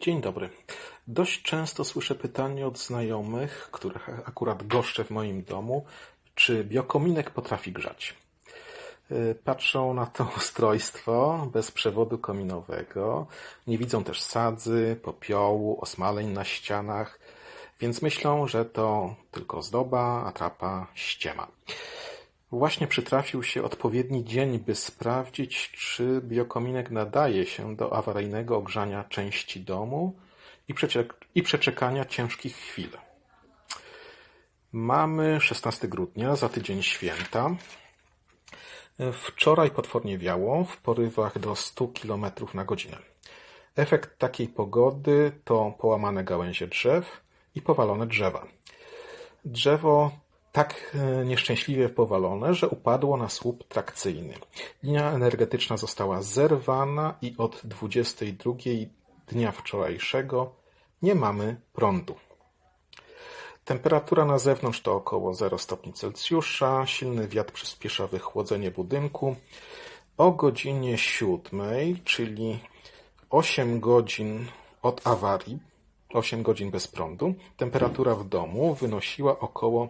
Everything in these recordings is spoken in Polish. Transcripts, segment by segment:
Dzień dobry. Dość często słyszę pytanie od znajomych, których akurat goszczę w moim domu, czy biokominek potrafi grzać. Y, Patrzą na to ustrojstwo bez przewodu kominowego, nie widzą też sadzy, popiołu, osmaleń na ścianach, więc myślą, że to tylko ozdoba, atrapa, ściema. Właśnie przytrafił się odpowiedni dzień, by sprawdzić, czy biokominek nadaje się do awaryjnego ogrzania części domu i, przeczek- i przeczekania ciężkich chwil. Mamy 16 grudnia, za tydzień święta. Wczoraj potwornie wiało w porywach do 100 km na godzinę. Efekt takiej pogody to połamane gałęzie drzew i powalone drzewa. Drzewo tak e, nieszczęśliwie powalone, że upadło na słup trakcyjny. Linia energetyczna została zerwana i od 22 dnia wczorajszego nie mamy prądu. Temperatura na zewnątrz to około 0 stopni Celsjusza, silny wiatr przyspiesza wychłodzenie budynku. O godzinie 7, czyli 8 godzin od awarii, 8 godzin bez prądu, temperatura w domu wynosiła około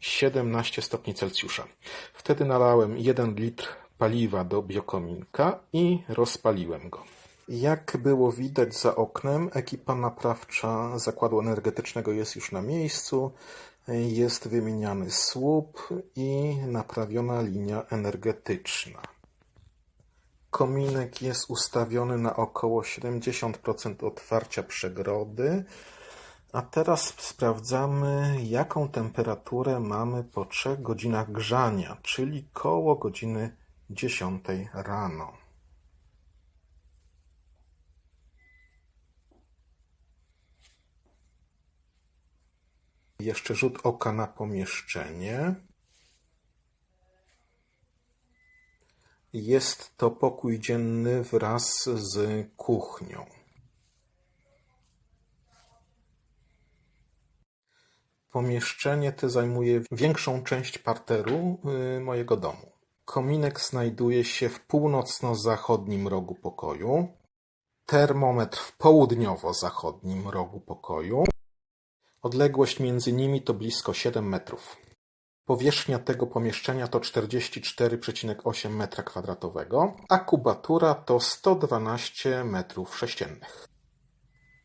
17 stopni Celsjusza. Wtedy nalałem 1 litr paliwa do biokominka i rozpaliłem go. Jak było widać za oknem, ekipa naprawcza zakładu energetycznego jest już na miejscu. Jest wymieniany słup i naprawiona linia energetyczna. Kominek jest ustawiony na około 70% otwarcia przegrody. A teraz sprawdzamy, jaką temperaturę mamy po 3 godzinach grzania, czyli koło godziny 10 rano. Jeszcze rzut oka na pomieszczenie. Jest to pokój dzienny wraz z kuchnią. Pomieszczenie te zajmuje większą część parteru y, mojego domu. Kominek znajduje się w północno-zachodnim rogu pokoju. Termometr w południowo-zachodnim rogu pokoju. Odległość między nimi to blisko 7 metrów. Powierzchnia tego pomieszczenia to 44,8 m2, a kubatura to 112 metrów sześciennych.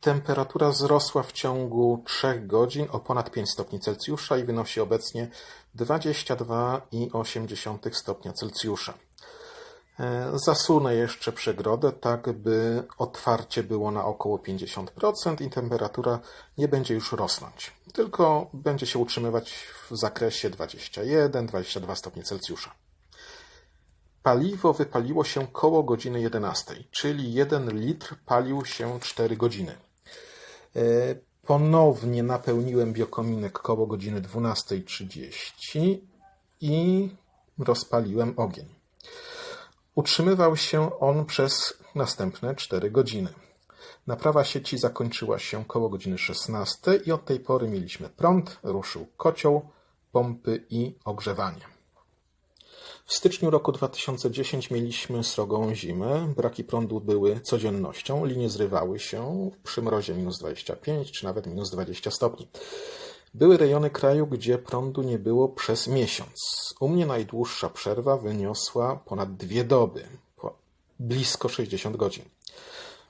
Temperatura wzrosła w ciągu 3 godzin o ponad 5 stopni Celsjusza i wynosi obecnie 22,8 stopnia Celsjusza. E, Zasunę jeszcze przegrodę, tak by otwarcie było na około 50% i temperatura nie będzie już rosnąć, tylko będzie się utrzymywać w zakresie 21-22 stopnie Celsjusza. Paliwo wypaliło się koło godziny 11, czyli 1 litr palił się 4 godziny. E, Ponownie napełniłem biokominek koło godziny 12.30 i rozpaliłem ogień. Utrzymywał się on przez następne 4 godziny. Naprawa sieci zakończyła się koło godziny 16 i od tej pory mieliśmy prąd, ruszył kocioł, pompy i ogrzewanie. W styczniu roku 2010 mieliśmy srogą zimę, braki prądu były codziennością, linie zrywały się przy mrozie minus 25 czy nawet minus 20 stopni. Były rejony kraju, gdzie prądu nie było przez miesiąc. U mnie najdłuższa przerwa wyniosła ponad dwie doby, blisko 60 godzin.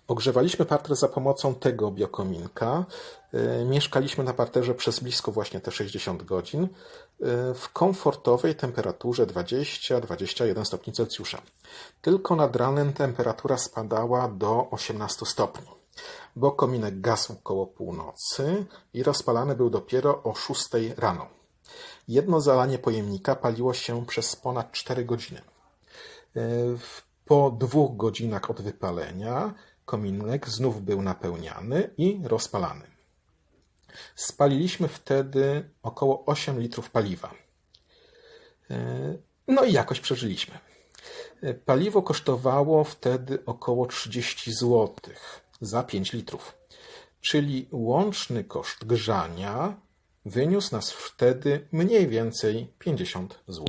Ogrzewaliśmy parter za pomocą tego biokominka. Yy, Mieszkaliśmy na parterze przez blisko właśnie te 60 godzin yy, w komfortowej temperaturze 20-21 stopni Celsjusza. Tylko nad ranem temperatura spadała do 18 stopni, bo kominek gasł koło północy i rozpalany był dopiero o 6 rano. Jedno zalanie pojemnika paliło się przez ponad 4 godziny. Yy, Po dwóch godzinach od wypalenia kominek znów był napełniany i rozpalany. Spaliliśmy wtedy około 8 litrów paliwa. Yy, No i jakoś przeżyliśmy. Yy, Paliwo kosztowało wtedy około 30 zł za 5 litrów, czyli łączny koszt grzania wyniósł nas wtedy mniej więcej 50 zł.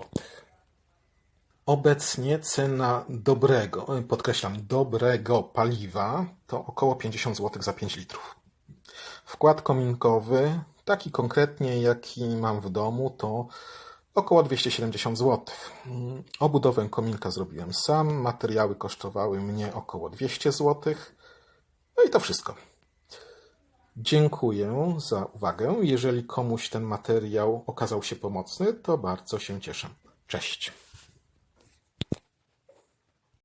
Obecnie cena dobrego, e, podkreślam, dobrego paliwa to około 50 zł za 5 litrów. Wkład kominkowy, taki konkretnie jaki mam w domu, to około 270 zł. Mm, Obudowę kominka zrobiłem sam, materiały kosztowały mnie około 200 zł. No i to wszystko. Dziękuję za uwagę. Jeżeli komuś ten materiał okazał się pomocny, to bardzo się cieszę. Cześć.